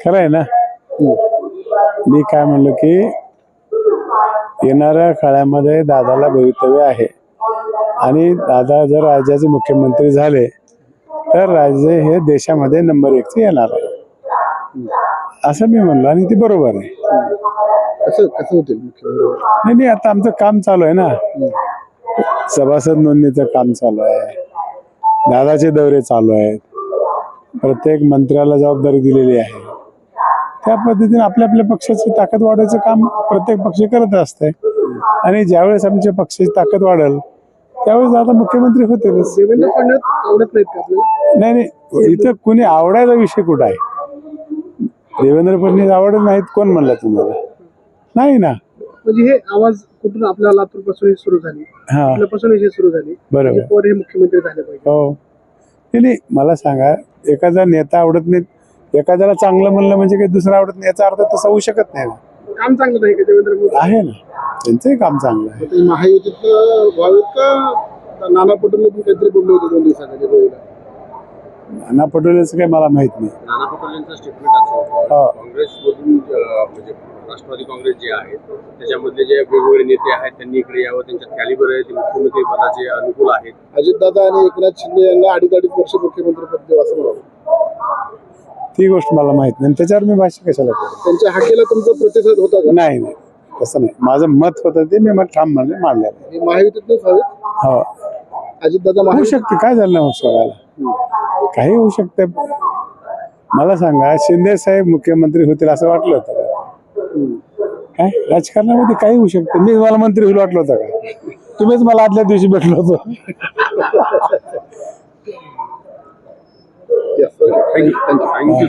खरं आहे ना? मी काय म्हणलो की येणाऱ्या काळामध्ये दादाला भवितव्य आहे. आणि दादा जर राज्याचे मुख्यमंत्री झाले तर राज्य हे देशामध्ये नंबर एकचे येणार आहे. असं मी म्हणलो आणि ते बरोबर आहे. कसं होतील नाही नाही आता आमचं काम चालू आहे ना. सभासद नोंदणीचं काम चालू आहे. दादाचे दौरे चालू आहेत. प्रत्येक मंत्र्याला जबाबदारी दिलेली आहे. त्या पद्धतीने आपल्या आपल्या पक्षाची ताकद वाढवायचं काम प्रत्येक पक्ष करत असते आणि ज्यावेळेस आमच्या पक्षाची ताकद वाढेल त्यावेळेस दादा मुख्यमंत्री आपल्याला? नाही नाही इथं कुणी आवडायचा विषय कुठं आहे? देवेंद्र फडणवीस आवडत नाहीत कोण म्हणलं तुम्हाला? नाही ना. म्हणजे हे आवाज कुठून आपल्या लातूरपासून सुरू झाली? आपल्यापासून हे सुरू झाली. बरोबर. म्हणजे हे मुख्यमंत्री झाले पाहिजे? हो. नाही मला सांगा एखादा नेता आवडत नाही एखाद्याला चांगलं म्हणलं म्हणजे काही दुसरं आवडत नाही याचा अर्थ तसा होऊ शकत नाही. काम चांगलं नाही का देवेंद्र मोदी? आहे ना. त्यांचंही काम चांगलं आहे. ते महायुतीत व्हावेत का? नाना पटोले पण काहीतरी बोलले होते दोन दिवसाखाली होळीला नाना पटोलेचं काही मला माहीत नाही. नाना पटोलेंचं स्टेटमेंट असं होतं. हो. काँग्रेसमधून अं, म्हणजे राष्ट्रवादी काँग्रेस जे आहे त्याच्यामधले जे वेगवेगळे नेते आहेत त्यांनी इकडे यावं त्यांच्यात कॅलिबर आहे ते मुख्यमंत्री पदाचे अनुकूल आहेत. अजितदादा आणि एकनाथ शिंदे यांना अडीच अडीच वर्ष मुख्यमंत्री पद द्यावं असं म्हणाले ती गोष्ट मला माहीत नाही. त्याच्यावर मी भाष्य कशाला करू? त्यांच्या हाकेला तुमचा प्रतिसाद होता का? नाही नाही. तसं नाही. माझं मत होतं ते मी मग ठाम म्हणले मांडलं हे महायुतीतच हवेत हो. अजितदादा होऊ शकते. काय झालं नाही शकायला? काही होऊ शकते. मला सांगा शिंदे साहेब मुख्यमंत्री होतील असं वाटलं होतं का? काय? राजकारणामध्ये काही होऊ शकतं. मी मला मंत्री होईल वाटलं होतं का? तुम्हीच मला आदल्या दिवशी भेटलो होतो. thank you.